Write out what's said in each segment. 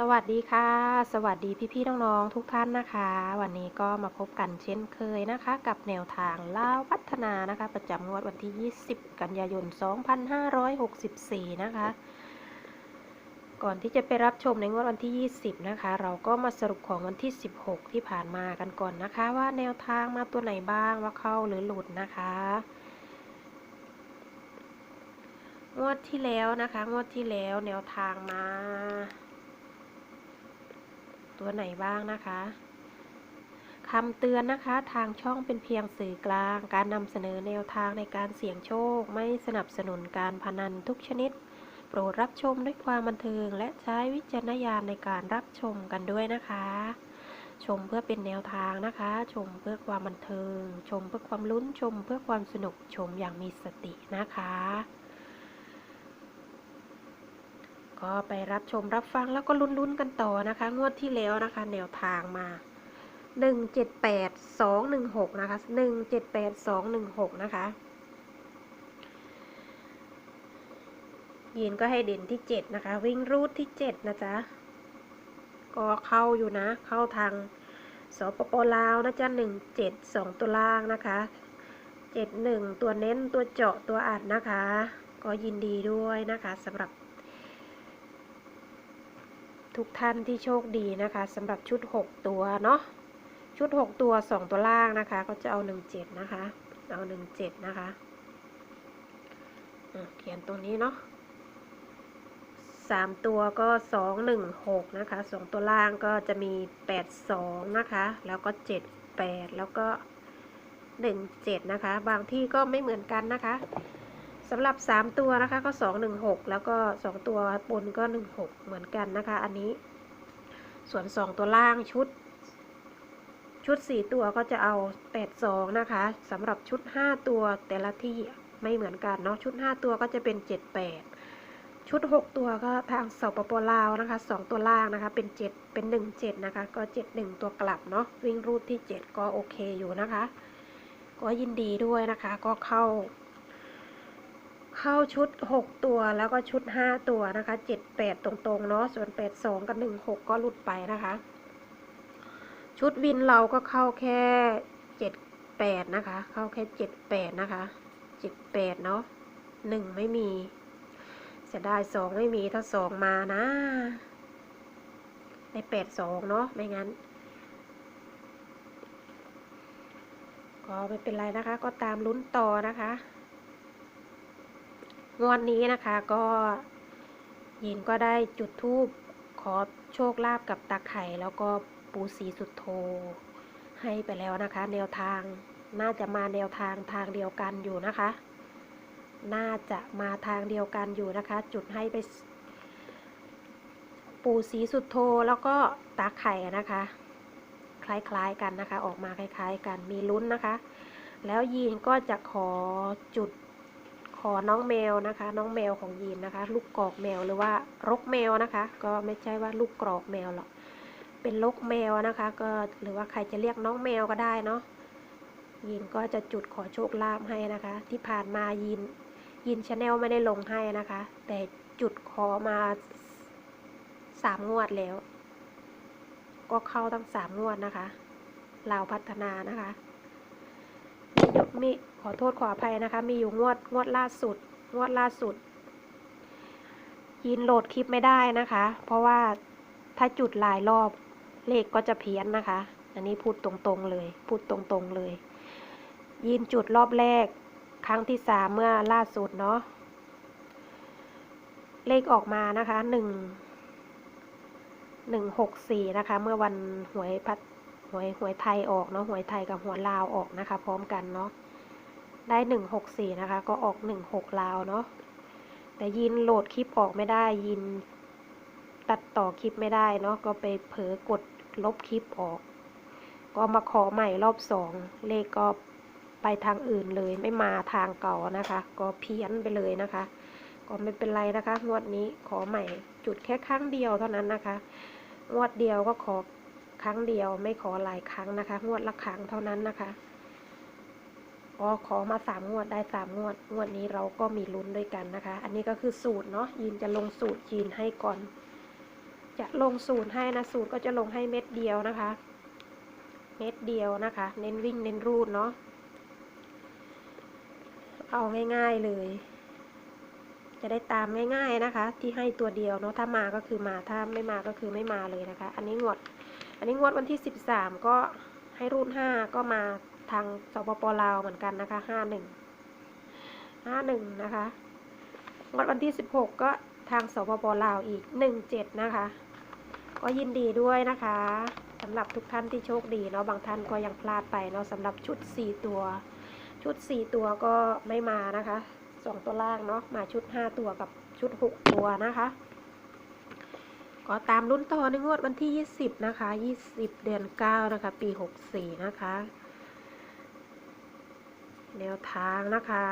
สวัสดีค่ะ สวัสดีพี่ๆน้องๆทุกท่านนะคะ วันนี้ก็มาพบกันเช่นเคยนะคะ กับแนวทางเล่าพัฒนานะคะ ประจำงวดวันที่ 20 กันยายน 2564 นะคะ ก่อนที่จะไปรับชมในงวดวันที่ 20 นะคะ เราก็มาสรุปของวันที่ 16 ที่ผ่านมากันก่อนนะคะ ว่าแนวทางมาตัวไหนบ้างว่าเข้าหรือหลุดนะคะงวดที่แล้วนะคะงวดที่แล้วแนวทางมา ตัวไหนบ้างนะคะคำเตือนนะคะ ทางช่องเป็นเพียงสื่อกลาง การนำเสนอแนวทางในการเสี่ยงโชค ไม่สนับสนุนการพนันทุกชนิด โปรดรับชมด้วยความบันเทิง และใช้วิจารณญาณในการรับชมกันด้วยนะคะ ชมเพื่อเป็นแนวทางนะคะ ชมเพื่อความบันเทิง ชมเพื่อความลุ้นชมเพื่อความสนุกชมอย่างมีสตินะคะ ก็ไปรับชมรับฟังแล้วก็ลุ้นๆกันต่อนะคะ งวดที่แล้วนะคะ แนวทางมาหนึ่งเจ็ดแปดสองหนึ่งหกนะคะหนึ่งเจ็ดแปดสองหนึ่งหกนะคะ ยีนก็ให้เด่นที่เจ็ดนะคะ วิ่งรูดที่เจ็ดนะจ๊ะ ก็เข้าอยู่นะ เข้าทางสปปลาวนะจ๊ะหนึ่งเจ็ดสองตัวล่างนะคะเจ็ดหนึ่งตัวเน้นตัวเจาะตัวอัดนะคะ ก็ยินดีด้วยนะคะสำหรับ ทุกท่านที่โชคดีนะคะสำหรับชุด 6 ตัวเนาะชุด 6 ตัว 2 ตัวล่างนะคะ ก็จะเอา 17 นะคะ เอา 17 นะคะเขียนตรงนี้เนาะ3ตัวก็2 1 6นะคะ2ตัวล่างก็จะมี8 2นะคะ แล้วก็7 8แล้วก็1 7นะคะ บางที่ก็ไม่เหมือนกันนะคะ สำหรับ 3 ตัวนะคะก็ 2 1 6 แล้วก็ 2 ตัวบนก็ 1 6 เหมือนกันนะคะ อันนี้ ส่วน 2 ตัวล่างชุด ชุด 4 ตัวก็จะเอา 8 2 นะคะสำหรับชุด 5 ตัวแต่ละที่ไม่เหมือนกันเนาะชุด 5 ตัวก็จะเป็น 7 8 ชุด 6 ตัวก็ทางสปปลาวนะคะ 2 ตัวล่างนะคะเป็น 7 เป็น 1 7 นะคะ ก็ 7 1 ตัวกลับเนาะวิ่งรูดที่ 7 ก็โอเคอยู่นะคะ ก็ยินดีด้วยนะคะก็เข้า เข้าชุด 6 ตัวแล้วก็ชุด 5 ตัวนะคะ 7 8 ตรงๆเนาะส่วน 8 2 กับ 1 6 ก็หลุดไปนะคะ ชุดวินเราก็เข้าแค่ 7 8 นะคะ เข้าแค่ 7 8 นะคะ 7 8 เนาะ1 ไม่มีเสียดาย2ไม่มีถ้า 2 มานะใน8 2 เนาะไม่งั้นก็ไม่เป็นไรนะคะ ก็ตามลุ้นต่อนะคะ งวดนี้นะคะก็ยินก็ได้จุดทูบขอโชคลาภกับตาไข่แล้วก็ปูสีสุดโท ให้ไปแล้วนะคะ แนวทางน่าจะมาแนวทางทางเดียวกันอยู่นะคะ น่าจะมาทางเดียวกันอยู่นะคะ จุดให้ไปปูสีสุดโทแล้วก็ตาไข่นะคะ คล้ายๆกันนะคะ ออกมาคล้าย ๆ กันมีลุ้นนะคะ แล้วยีนก็จะขอจุด อน้องแมวนะคะ น้องแมวของยีนนะคะ ลูกกรอกแมวหรือว่ารกแมวนะคะ ก็ไม่ใช่ว่าลูกกรอกแมวหรอกเป็นลกแมวนะคะ ก็หรือว่าใครจะเรียกน้องแมวก็ได้เนาะยีนก็จะจุดขอโชคลาภให้นะคะ ที่ผ่านมายีนยีนชาแนลไม่ได้ลงให้นะคะ แต่จุดขอมาสามงวดแล้ว ก็เข้าตั้งสามงวดนะคะลาวพัฒนานะคะ มีขอโทษขออภัยนะคะ มีอยู่งวดงวดล่าสุด งวดล่าสุด ยินโหลดคลิปไม่ได้นะคะ เพราะว่าถ้าจุดหลายรอบเลขก็จะเพี้ยนนะคะ อันนี้พูดตรงๆเลย พูดตรงๆเลย ยินจุดรอบแรก ครั้งที่สามเมื่อล่าสุดเนาะเลขออกมานะคะหนึ่งหนึ่งหกสี่นะคะ เมื่อวันหวยพัดหวยหวยไทยออกเนาะหวยไทยกับหัวลาวออกนะคะ พร้อมกันเนาะ ได้หนึ่งหกสี่นะคะ ก็ออกหนึ่งหกลาวเนาะแต่ยินโหลดคลิปออกไม่ได้ยินตัดต่อคลิปไม่ได้เนาะก็ไปเผลอกดลบคลิปออก ก็มาขอใหม่รอบสองเลขก็ไปทางอื่นเลยไม่มาทางเก่านะคะ ก็เพี้ยนไปเลยนะคะ ก็ไม่เป็นไรนะคะ งวดนี้ขอใหม่จุดแค่ครั้งเดียวเท่านั้นนะคะ งวดเดียวก็ขอครั้งเดียวไม่ขอหลายครั้งนะคะ งวดละครั้งเท่านั้นนะคะ ก็ขอมาสามงวดได้สามงวด งวดนี้เราก็มีลุ้นด้วยกันนะคะ อันนี้ก็คือสูตรเนาะยินจะลงสูตรยีนให้ก่อน จะลงสูตรให้นะสูตรก็จะลงให้เม็ดเดียวนะคะ เม็ดเดียวนะคะ เน้นวิ่งเน้นรูดเนาะเอาง่าย ๆเลย จะได้ตามง่าย ๆนะคะ ที่ให้ตัวเดียวเนาะถ้ามาก็คือมาถ้าไม่มาก็คือไม่มาเลยนะคะ อันนี้งวด อันนี้งวดวันที่สิบสามก็ให้รุ่นห้าก็มา ทางสปปลาวเหมือนกันนะคะห้าหนึ่งห้าหนึ่งนะคะงวดวันที่สิบหกก็ทางสปปลาวอีกหนึ่งเจ็ดนะคะ ก็ยินดีด้วยนะคะสำหรับทุกท่านที่โชคดีเนาะบางท่านก็ยังพลาดไปเนาะสำหรับชุด4ตัว ชุด4ตัวก็ไม่มานะคะ2ตัวล่างเนาะมาชุด5ตัวกับชุด6ตัวนะคะก็ตามรุ่นต่อในงวดวันที่ 20 นะคะ 20 เดือน 9 นะคะ ปี 64 นะคะ แนวทางนะคะ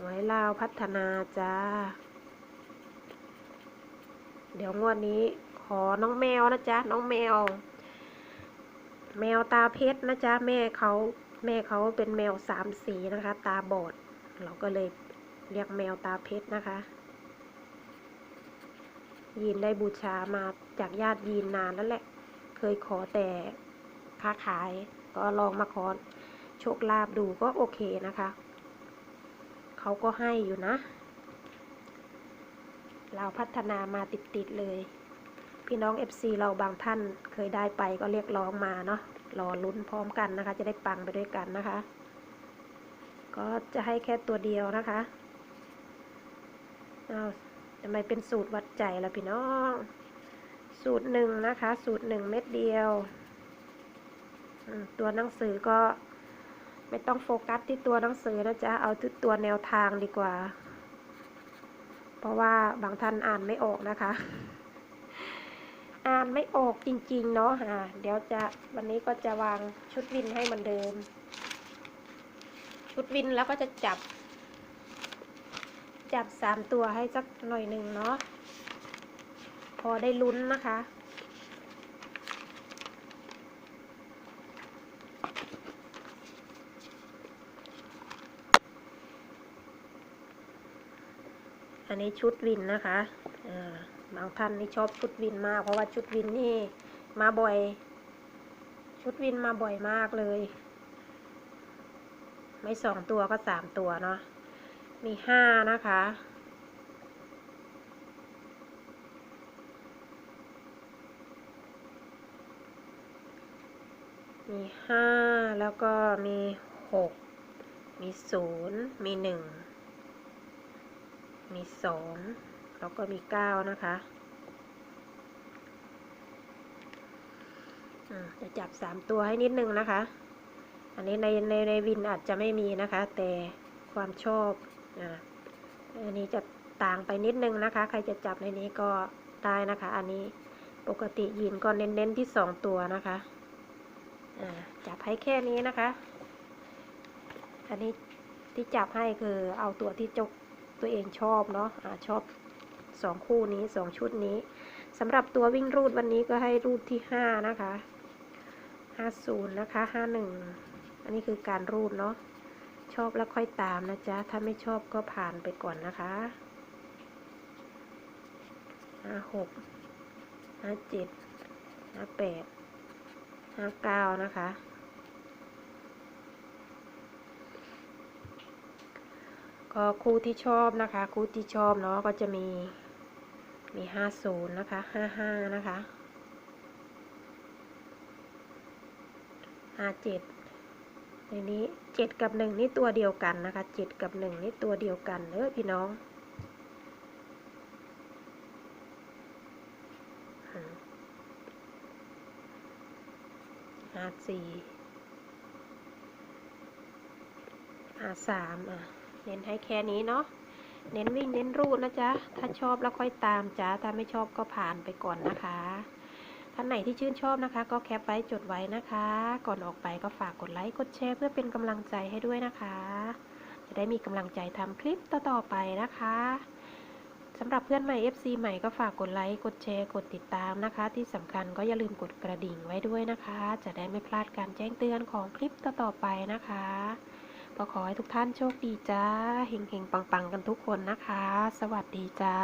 ไว้ลาวพัฒนาจ้า เดี๋ยวงวดนี้ขอน้องแมวนะจ๊ะ น้องแมว แมวตาเพชรนะจ๊ะ แม่เขาแม่เขาเป็นแมวสามสีนะคะ ตาบอด เราก็เลยเรียกแมวตาเพชรนะคะ ยีนได้บูชามาจากญาติยีนนานแล้วแหละ เคยขอแต่ค้าขาย ก็ลองมาขอโชคลาภดูก็โอเคนะคะ เขาก็ให้อยู่นะ เราพัฒนามาติดๆเลย พี่น้อง FC เราบางท่านเคยได้ไปก็เรียกร้องมาเนาะรอลุ้นพร้อมกันนะคะ จะได้ปังไปด้วยกันนะคะ ก็จะให้แค่ตัวเดียวนะคะเอาทำไมเป็นสูตรวัดใจล่ะพี่น้อง สูตรหนึ่งนะคะ สูตรหนึ่งเม็ดเดียว ตัวหนังสือก็ไม่ต้องโฟกัสที่ตัวหนังสือนะจ๊ะ เอาที่ตัวแนวทางดีกว่า เพราะว่าบางท่านอ่านไม่ออกนะคะ อ่านไม่ออกจริงๆเนาะอ่าเดี๋ยวจะวันนี้ก็จะวางชุดวินให้เหมือนเดิม ชุดวินแล้วก็จะจับ จับสามตัวให้สักหน่อยหนึ่งเนาะ พอได้ลุ้นนะคะ อันนี้ชุดวินนะคะบางท่านนี่ชอบชุดวินมาก เพราะว่าชุดวินนี่มาบ่อย ชุดวินมาบ่อยมากเลย ไม่สองตัวก็สามตัวเนาะมีห้านะคะ มีห้าแล้วก็มีหกมีศูนย์มีหนึ่งมีสองแล้วก็มีเก้านะคะจะจับสามตัวให้นิดนึงนะคะ อันนี้ในในในวินอาจจะไม่มีนะคะ แต่ความชอบอ่าอันนี้จะต่างไปนิดนึงนะคะ ใครจะจับในนี้ก็ได้นะคะ อันนี้ปกติยินก็เน้นๆที่สองตัวนะคะ จับให้แค่นี้นะคะ อันนี้ที่จับให้คือเอาตัวที่จกตัวเองชอบเนาะอะชอบสองคู่นี้สองชุดนี้สำหรับตัววิ่งรูดวันนี้ก็ให้รูดที่ห้านะคะห้าศูนย์นะคะห้าหนึ่งอันนี้คือการรูดเนาะชอบแล้วค่อยตามนะจ๊ะ ถ้าไม่ชอบก็ผ่านไปก่อนนะคะห้าหกห้าเจ็ดห้าแปด ห้าเก้านะคะ ก็คู่ที่ชอบนะคะ คู่ที่ชอบเนาะก็จะมีมีห้าศูนย์นะคะห้าห้านะคะห้าเจ็ดในนี้เจ็ดกับหนึ่งนี่ตัวเดียวกันนะคะเจ็ดกับหนึ่งนี่ตัวเดียวกันเด้อพี่น้อง ห้าสี่ห้าสามอะ เน้นให้แค่นี้เนาะ เน้นวิ่งเน้นรูดนะจ๊ะ ถ้าชอบแล้วค่อยตามจ้า ถ้าไม่ชอบก็ผ่านไปก่อนนะคะ ท่านไหนที่ชื่นชอบนะคะ ก็แคปไว้จดไว้นะคะ ก่อนออกไปก็ฝากกดไลค์ กดแชร์ เพื่อเป็นกำลังใจให้ด้วยนะคะ จะได้มีกำลังใจทำคลิปต่อๆไปนะคะ สำหรับเพื่อนใหม่ FC ใหม่ก็ฝากกดไลค์ กดแชร์ กดติดตามนะคะ ที่สำคัญก็อย่าลืมกดกระดิ่งไว้ด้วยนะคะ จะได้ไม่พลาดการแจ้งเตือนของคลิปต่อๆไปนะคะก็ขอให้ทุกท่านโชคดีจ้า เฮงๆ ปังๆ กันทุกคนนะคะ สวัสดีจ้า